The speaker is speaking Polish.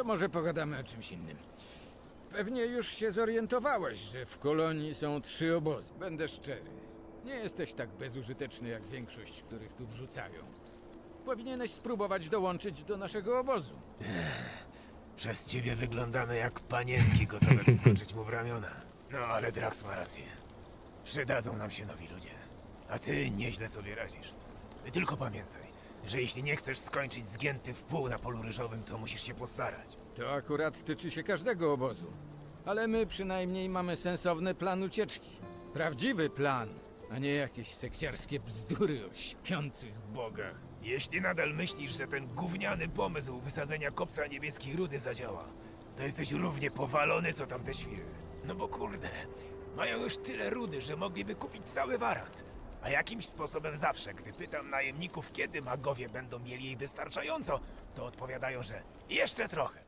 To może pogadamy o czymś innym. Pewnie już się zorientowałeś, że w kolonii są trzy obozy. Będę szczery. Nie jesteś tak bezużyteczny jak większość, których tu wrzucają. Powinieneś spróbować dołączyć do naszego obozu. Przez ciebie wyglądamy jak panienki gotowe wskoczyć mu w ramiona. No ale Drax ma rację. Przydadzą nam się nowi ludzie. A ty nieźle sobie radzisz. Tylko pamiętaj, że jeśli nie chcesz skończyć zgięty w pół na polu ryżowym, to musisz się postarać. To akurat tyczy się każdego obozu. Ale my przynajmniej mamy sensowny plan ucieczki. Prawdziwy plan, a nie jakieś sekciarskie bzdury o śpiących bogach. Jeśli nadal myślisz, że ten gówniany pomysł wysadzenia kopca niebieskiej rudy zadziała, to jesteś równie powalony, co tamte świry. No bo kurde, mają już tyle rudy, że mogliby kupić cały warant. A jakimś sposobem zawsze, gdy pytam najemników, kiedy magowie będą mieli jej wystarczająco, to odpowiadają, że jeszcze trochę.